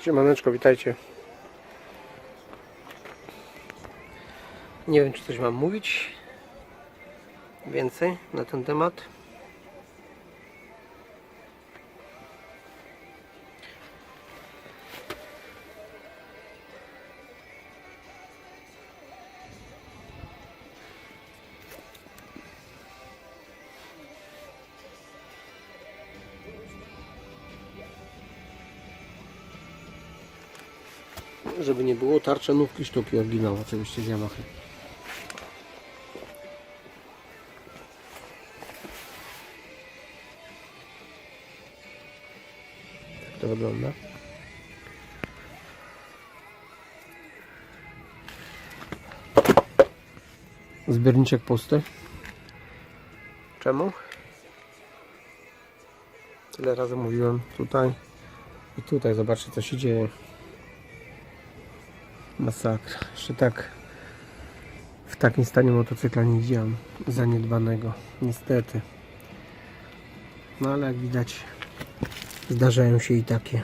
Siemaneczko, witajcie. Nie wiem, czy coś mam mówić więcej na ten temat. Żeby nie było tarcza nówki sztuki oryginał oczywiście z Yamaha. Tak to wygląda. Zbiorniczek pusty. Czemu? Tyle razy mówiłem tutaj i tutaj zobaczcie co się dzieje. Masakra. Jeszcze tak w takim stanie motocykla nie widziałem zaniedbanego. Niestety. No ale jak widać zdarzają się i takie.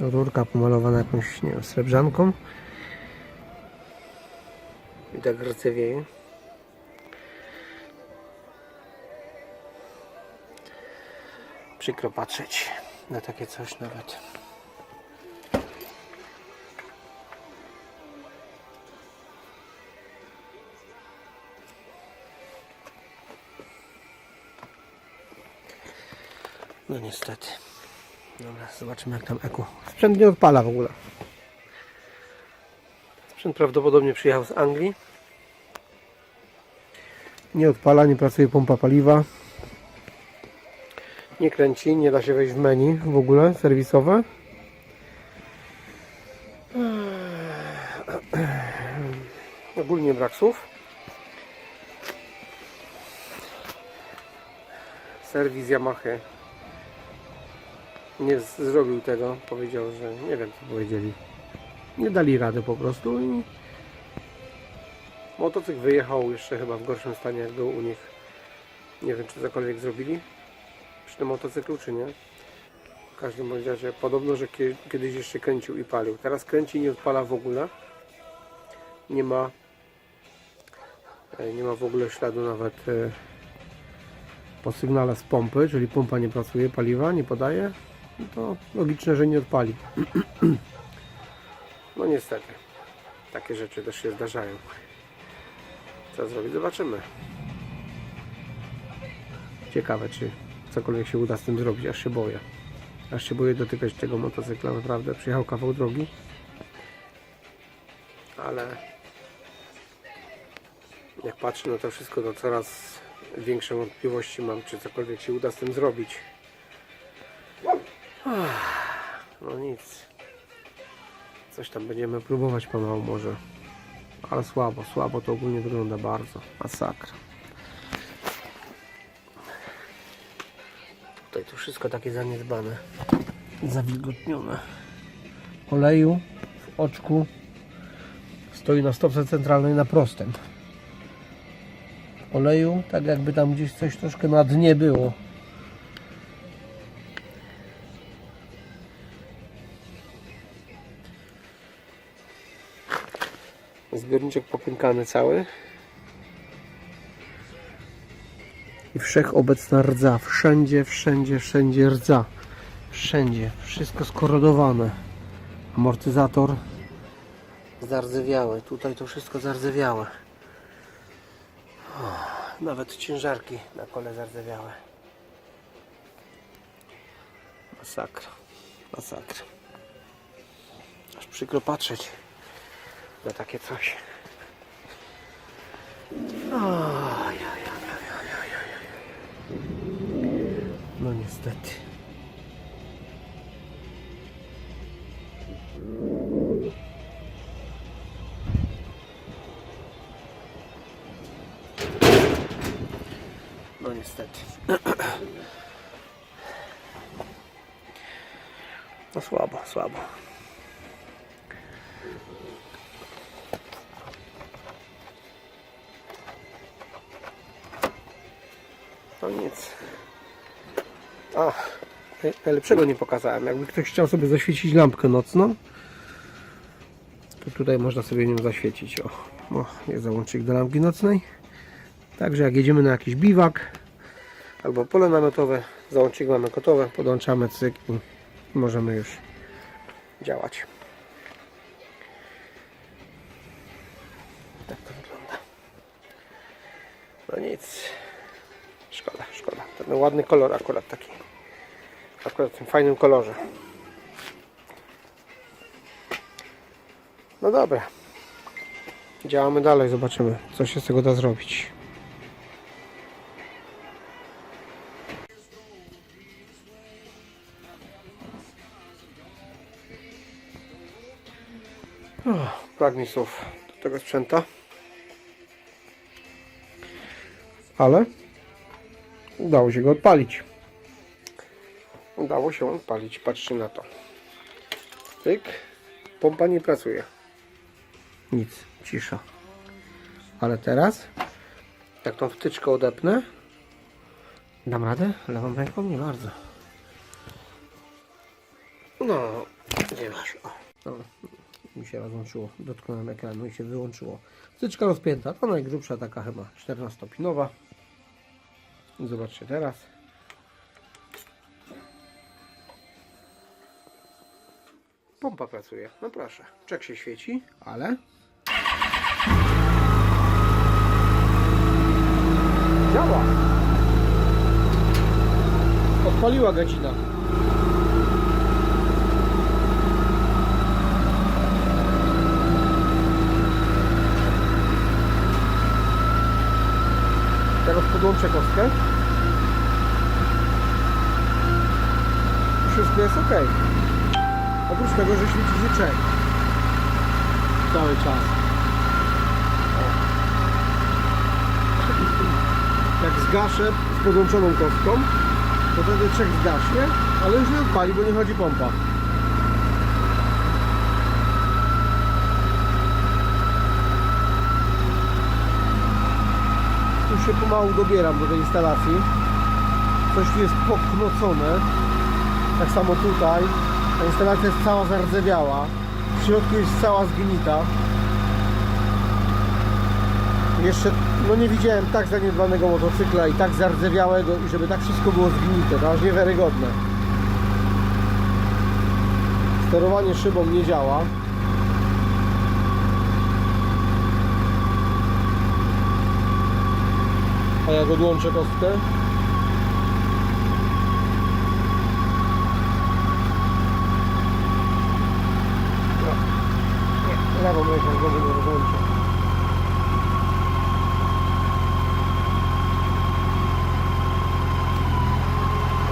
Rurka pomalowana jakąś, nie wiem, srebrzanką. I tak rdzewieje. Przykro patrzeć na takie coś nawet. No niestety. Dobra, zobaczymy jak tam eku. Sprzęt nie odpala w ogóle. Sprzęt prawdopodobnie przyjechał z Anglii. Nie odpala, nie pracuje pompa paliwa nie kręci, nie da się wejść w menu w ogóle serwisowe. Ogólnie brak słów. Serwis Yamaha nie zrobił tego. Powiedział, że nie wiem co powiedzieli. Nie dali rady po prostu i motocykl wyjechał jeszcze chyba w gorszym stanie jak był u nich. Nie wiem czy cokolwiek zrobili przy tym motocyklu, czy nie. W każdym bądź razie podobno, że kie- kiedyś jeszcze kręcił i palił. Teraz kręci i nie odpala w ogóle. Nie ma e, nie ma w ogóle śladu nawet e, po sygnale z pompy, czyli pompa nie pracuje, paliwa nie podaje. No to logiczne, że nie odpali. No niestety. Takie rzeczy też się zdarzają. Co zrobić? Zobaczymy. Ciekawe, czy cokolwiek się uda z tym zrobić, aż się boję. Aż się boję dotykać tego motocykla, naprawdę. Przyjechał kawał drogi. Ale jak patrzę na to wszystko, to coraz większe wątpliwości mam, czy cokolwiek się uda z tym zrobić. No nic. Coś tam będziemy próbować pomału może. Ale słabo, słabo to ogólnie wygląda bardzo. Masakra. Tutaj to wszystko takie zaniedbane. Zawilgotnione. Oleju w oczku stoi na stopce centralnej na prostym. Oleju, tak jakby tam gdzieś coś troszkę na dnie było. Zbiorniczek popękany cały. Wszechobecna rdza. Wszędzie, wszędzie, wszędzie rdza. Wszędzie. Wszystko skorodowane. Amortyzator zardzewiały. Tutaj to wszystko zardzewiałe. Nawet ciężarki na kole zardzewiałe. Masakra. Masakra. Aż przykro patrzeć na takie coś. Oj, niestety. No niestety. No słabo, słabo. No nic. A, najlepszego nie pokazałem. Jakby ktoś chciał sobie zaświecić lampkę nocną, to tutaj można sobie nią zaświecić. O, o jest załącznik do lampki nocnej. Także jak jedziemy na jakiś biwak albo pole namiotowe, załącznik mamy gotowe, podłączamy cyk i możemy już działać. Tak to wygląda. No nic. Szkoda, szkoda. Ten ładny kolor akurat taki. Akurat w tym fajnym kolorze. No dobra. Działamy dalej, zobaczymy co się z tego da zrobić. Mi słów do tego sprzęta. Ale udało się go odpalić. Udało się odpalić, patrzcie na to. Tyk. Pompa nie pracuje. Nic, cisza. Ale teraz, jak tą wtyczkę odepnę, dam radę? Lewą ręką? Nie bardzo. No, gdzie masz? O, no, mi się rozłączyło. Dotknąłem ekranu i się wyłączyło. Wtyczka rozpięta, to najgrubsza taka chyba 14-pinowa. Zobaczcie teraz. Pompa pracuje. No proszę. Czek się świeci, ale... Działa! Odpaliła gadzina. Teraz podłączę kostkę. Wszystko jest ok. Oprócz tego, że świeci się czek. Cały czas. Jak zgaszę z podłączoną kostką, to wtedy czek zgaśnie, ale już nie odpali, bo nie chodzi pompa. Tu się pomału dobieram do tej instalacji. Coś tu jest poknocone. Tak samo tutaj. Ta instalacja jest cała zardzewiała. W środku jest cała zgnita. Jeszcze no nie widziałem tak zaniedbanego motocykla i tak zardzewiałego i żeby tak wszystko było zgnite. To aż niewiarygodne. Sterowanie szybą nie działa. A jak odłączę kostkę? No. Nie, lewą ręką.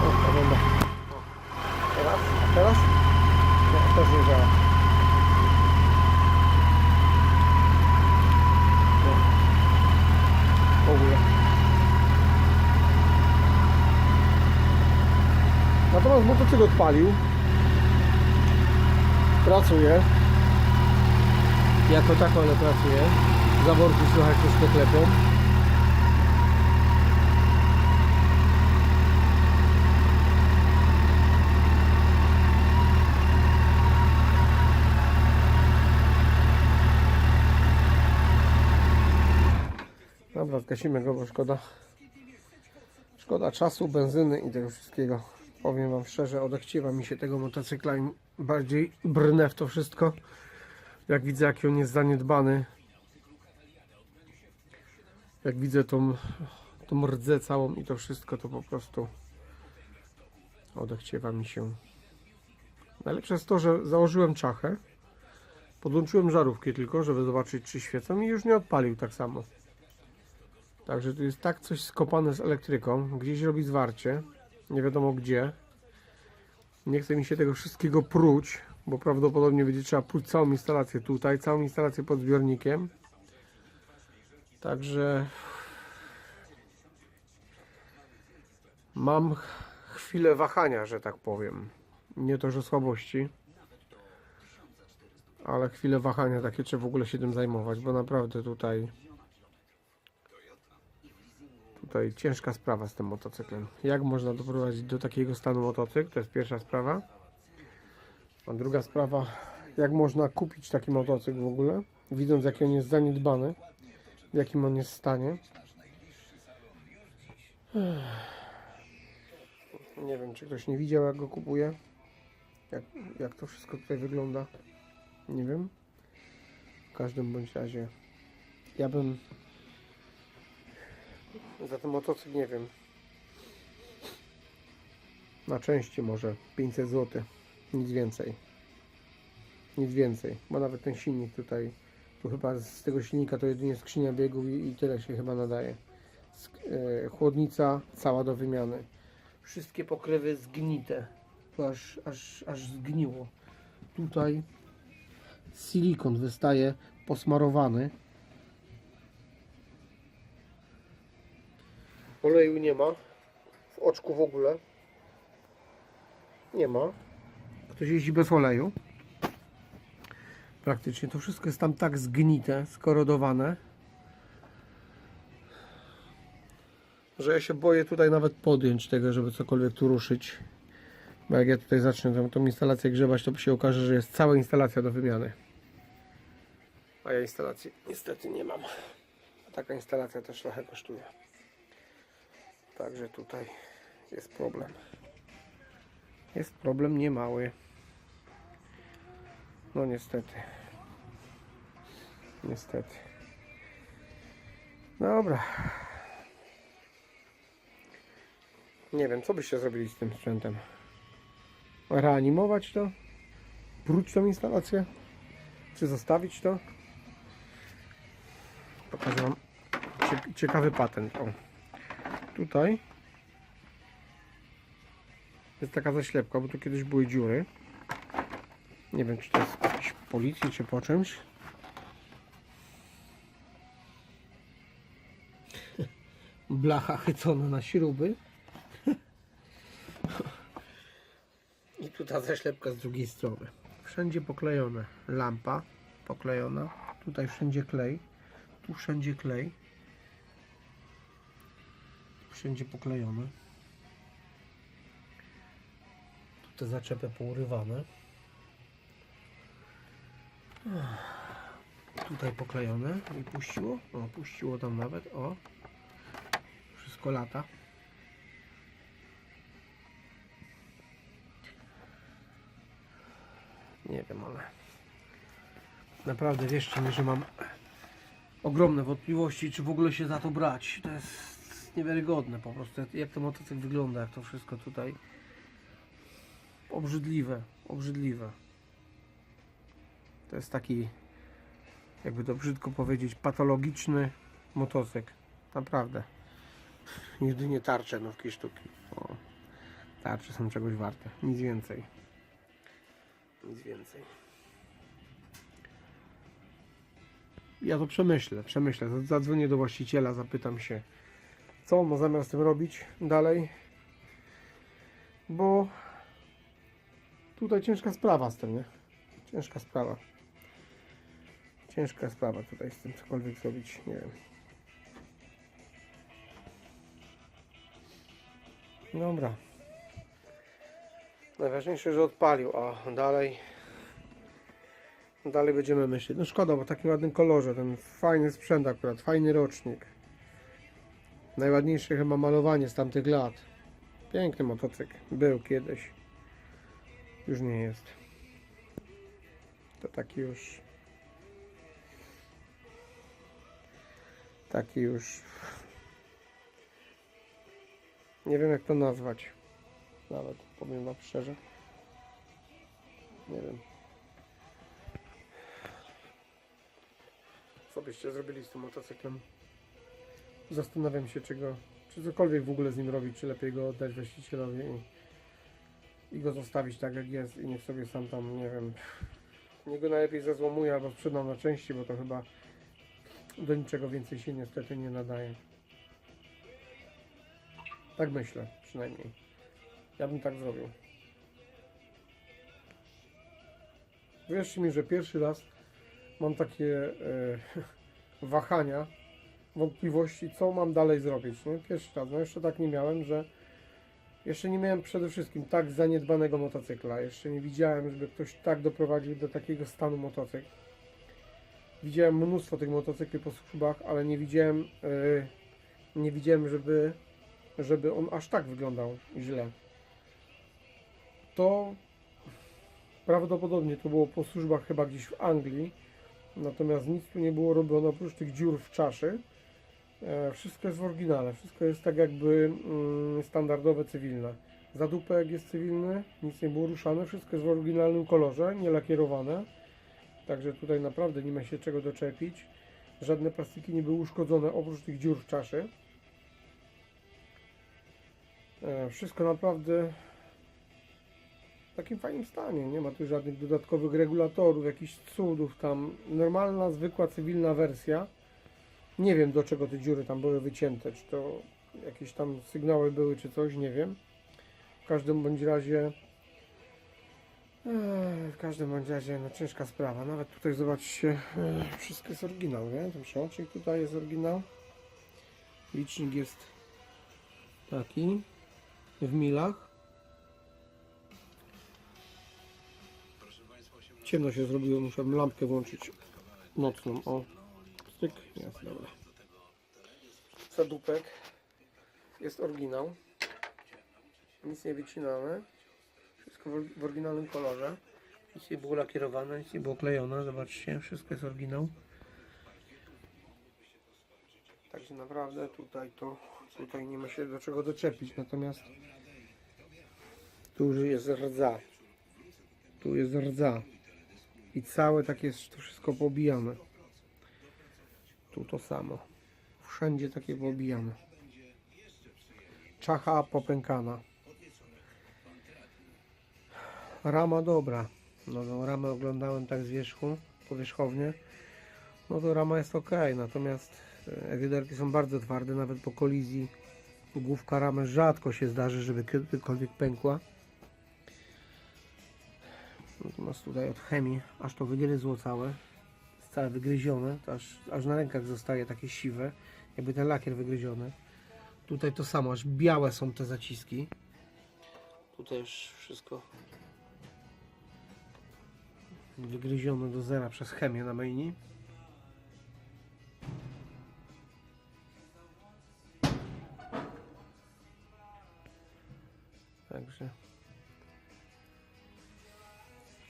O. Teraz? Teraz? Nie, też nie. Nie. W. Natomiast motocykl odpalił. Pracuje. Jako tako, ale pracuje. Zaworki słychać troszkę klepią. Dobra, zgasimy go, bo szkoda. Szkoda czasu, benzyny i tego wszystkiego. Powiem Wam szczerze, odechciewa mi się tego motocykla i bardziej brnę w to wszystko. Jak widzę, jaki on jest zaniedbany. Jak widzę tą, tą rdzę całą i to wszystko, to po prostu odechciewa mi się. Najlepsze jest to, że założyłem czachę. Podłączyłem żarówki tylko, żeby zobaczyć, czy świecą i już nie odpalił tak samo. Także tu jest tak coś skopane z elektryką. Gdzieś robi zwarcie. Nie wiadomo gdzie. Nie chce mi się tego wszystkiego pruć, bo prawdopodobnie będzie trzeba pruć całą instalację tutaj, całą instalację pod zbiornikiem. Także mam ch- chwilę wahania, że tak powiem. Nie to, że słabości, ale chwilę wahania takie, czy w ogóle się tym zajmować, bo naprawdę tutaj Tutaj ciężka sprawa z tym motocyklem. Jak można doprowadzić do takiego stanu motocykl? To jest pierwsza sprawa. A druga sprawa, jak można kupić taki motocykl w ogóle, widząc jaki on jest zaniedbany, w jakim on jest stanie. Nie wiem, czy ktoś nie widział, jak go kupuje. Jak, jak to wszystko tutaj wygląda. Nie wiem. W każdym bądź razie ja bym za ten motocykl nie wiem. Na części może 500 zł. Nic więcej. Nic więcej. Bo nawet ten silnik tutaj, tu chyba z tego silnika to jedynie skrzynia biegów i, i tyle się chyba nadaje. Sk- e, chłodnica cała do wymiany. Wszystkie pokrywy zgnite. Aż, aż, aż zgniło. Tutaj silikon wystaje posmarowany. Oleju nie ma. W oczku w ogóle. Nie ma. Ktoś jeździ bez oleju. Praktycznie to wszystko jest tam tak zgnite, skorodowane, że ja się boję tutaj nawet podjąć tego, żeby cokolwiek tu ruszyć. Bo jak ja tutaj zacznę tą, tą instalację grzebać, to się okaże, że jest cała instalacja do wymiany. A ja instalacji niestety nie mam. A taka instalacja też trochę kosztuje. Także tutaj jest problem. Jest problem niemały. No niestety. Niestety. Dobra. Nie wiem, co byście zrobili z tym sprzętem? Reanimować to? Wróć tą instalację? Czy zostawić to? Pokażę Wam cie- ciekawy patent. O. Tutaj jest taka zaślepka, bo tu kiedyś były dziury. Nie wiem, czy to jest po jakiejś policji, czy po czymś. Blacha chycona na śruby. I tu ta zaślepka z drugiej strony. Wszędzie poklejone. Lampa poklejona. Tutaj wszędzie klej. Tu wszędzie klej. Wszędzie poklejone. Tu te zaczepy pourywane. Tutaj poklejone i puściło. O, puściło tam nawet. O. Wszystko lata. Nie wiem, ale naprawdę wierzcie mi, że mam ogromne wątpliwości, czy w ogóle się za to brać. To jest niewiarygodne po prostu, jak- ten motocykl wygląda, jak to wszystko tutaj. Obrzydliwe, obrzydliwe. To jest taki, jakby to brzydko powiedzieć, patologiczny motocykl. Naprawdę. Jedynie tarcze, nówki sztuki. O, tarcze są czegoś warte. Nic więcej. Nic więcej. Ja to przemyślę, przemyślę. Zadzwonię do właściciela, zapytam się, co on ma zamiar z tym robić dalej. Bo tutaj ciężka sprawa z tym, nie? Ciężka sprawa. Ciężka sprawa tutaj z tym cokolwiek zrobić, nie wiem. Dobra. Najważniejsze, że odpalił, a dalej dalej będziemy myśleć. No szkoda, bo w takim ładnym kolorze, ten fajny sprzęt akurat, fajny rocznik. Najładniejsze chyba malowanie z tamtych lat. Piękny motocykl. Był kiedyś. Już nie jest. To taki już taki już nie wiem jak to nazwać. Nawet powiem wam szczerze. Nie wiem. Co byście zrobili z tym motocyklem? Zastanawiam się, czy go, czy cokolwiek w ogóle z nim robić, czy lepiej go oddać właścicielowi i, i go zostawić tak jak jest i niech sobie sam tam, nie wiem, niech go najlepiej zezłomuje albo sprzedam na części, bo to chyba do niczego więcej się niestety nie nadaje. Tak myślę, przynajmniej. Ja bym tak zrobił. Wierzcie mi, że pierwszy raz mam takie e, wahania, wątpliwości, co mam dalej zrobić. Nie? Pierwszy raz, no jeszcze tak nie miałem, że jeszcze nie miałem przede wszystkim tak zaniedbanego motocykla. Jeszcze nie widziałem, żeby ktoś tak doprowadził do takiego stanu motocykl. Widziałem mnóstwo tych motocykli po służbach, ale nie widziałem, yy, nie widziałem, żeby, żeby on aż tak wyglądał źle. To prawdopodobnie to było po służbach chyba gdzieś w Anglii. Natomiast nic tu nie było robione oprócz tych dziur w czaszy. E, Wszystko jest w oryginale, wszystko jest tak jakby mm, standardowe, cywilne. Zadupek jest cywilny, nic nie było ruszane, wszystko jest w oryginalnym kolorze, nie lakierowane. Także tutaj naprawdę nie ma się czego doczepić. Żadne plastiki nie były uszkodzone oprócz tych dziur w czaszy. E, Wszystko naprawdę w takim fajnym stanie. Nie ma tu żadnych dodatkowych regulatorów, jakichś cudów tam. Normalna, zwykła, cywilna wersja. Nie wiem do czego te dziury tam były wycięte, czy to jakieś tam sygnały były, czy coś, nie wiem. W każdym bądź razie w każdym bądź razie no, ciężka sprawa. Nawet tutaj zobaczcie, ech, wszystko jest oryginał, nie? Ten przełącznik tutaj jest oryginał. Licznik jest taki w milach. Ciemno się zrobiło, muszę lampkę włączyć nocną. O, styk, jest dobra. Zadupek jest oryginał. Nic nie wycinane. W oryginalnym kolorze. Nic nie było lakierowane, nic nie było klejone. Zobaczcie, wszystko jest oryginał. Także naprawdę tutaj to tutaj nie ma się do czego doczepić. Natomiast tu już jest rdza. Tu jest rdza. I całe tak jest to wszystko pobijane. Tu to samo. Wszędzie takie pobijane. Czacha popękana. Rama dobra. No, no ramę oglądałem tak z wierzchu, powierzchownie. No to rama jest ok, natomiast e, widerki są bardzo twarde, nawet po kolizji główka ramy rzadko się zdarzy, żeby kiedykolwiek pękła. Natomiast tutaj od chemii aż to wygryzło całe. Jest całe wygryzione, aż, aż na rękach zostaje takie siwe, jakby ten lakier wygryziony. Tutaj to samo, aż białe są te zaciski. Tutaj już wszystko wygryzione do zera przez chemię na maini. Także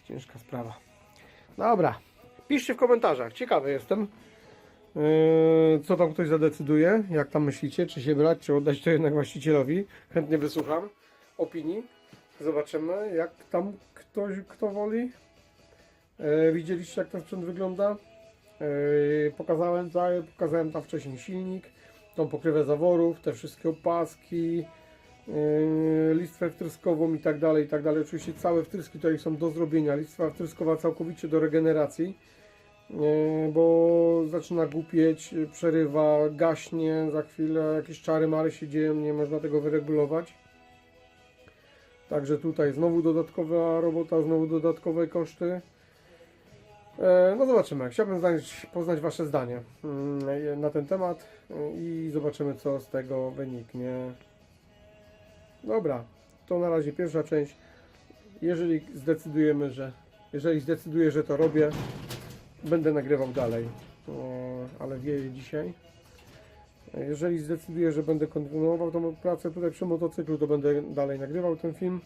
ciężka sprawa. Dobra, piszcie w komentarzach. Ciekawy jestem. Yy, co tam ktoś zadecyduje? Jak tam myślicie? Czy się brać, czy oddać to jednak właścicielowi? Chętnie wysłucham opinii. Zobaczymy, jak tam ktoś, kto woli. E, widzieliście jak ten sprzęt wygląda? E, pokazałem pokazałem tam wcześniej silnik, tą pokrywę zaworów, te wszystkie opaski, e, listwę wtryskową i tak dalej, i tak dalej. Oczywiście całe wtryski tutaj są do zrobienia. Listwa wtryskowa całkowicie do regeneracji, bo zaczyna głupieć, przerywa, gaśnie, za chwilę jakieś czary mary się dzieją, nie można tego wyregulować. Także tutaj znowu dodatkowa robota, znowu dodatkowe koszty. E, No zobaczymy. Chciałbym znać, poznać Wasze zdanie mm, na ten temat e, i zobaczymy co z tego wyniknie. Dobra, to na razie pierwsza część. Jeżeli zdecydujemy, że jeżeli zdecyduję, że to robię, będę nagrywał dalej, E, ale wieje dzisiaj. Jeżeli zdecyduję, że będę kontynuował tą pracę tutaj przy motocyklu, to będę dalej nagrywał ten film.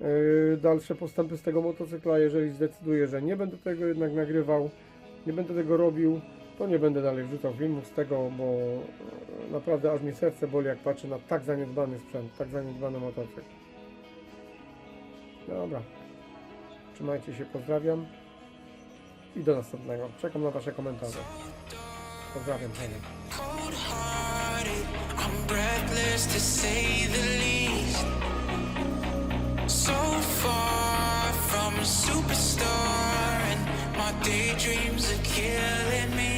Yy, dalsze postępy z tego motocykla. Jeżeli zdecyduję, że nie będę tego jednak nagrywał, nie będę tego robił, to nie będę dalej wrzucał filmów z tego, bo yy, naprawdę aż mi serce boli, jak patrzę na tak zaniedbany sprzęt, tak zaniedbany motocykl. Dobra. Trzymajcie się, pozdrawiam. I do następnego. Czekam na Wasze komentarze. Pozdrawiam, hej. Far from a superstar, and my daydreams are killing me.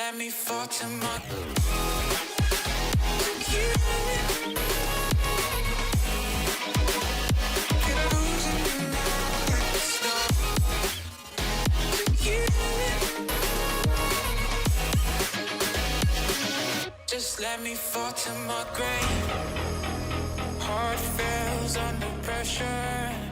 Let me fall to my Just let me fall to my grave. Heart fails under pressure.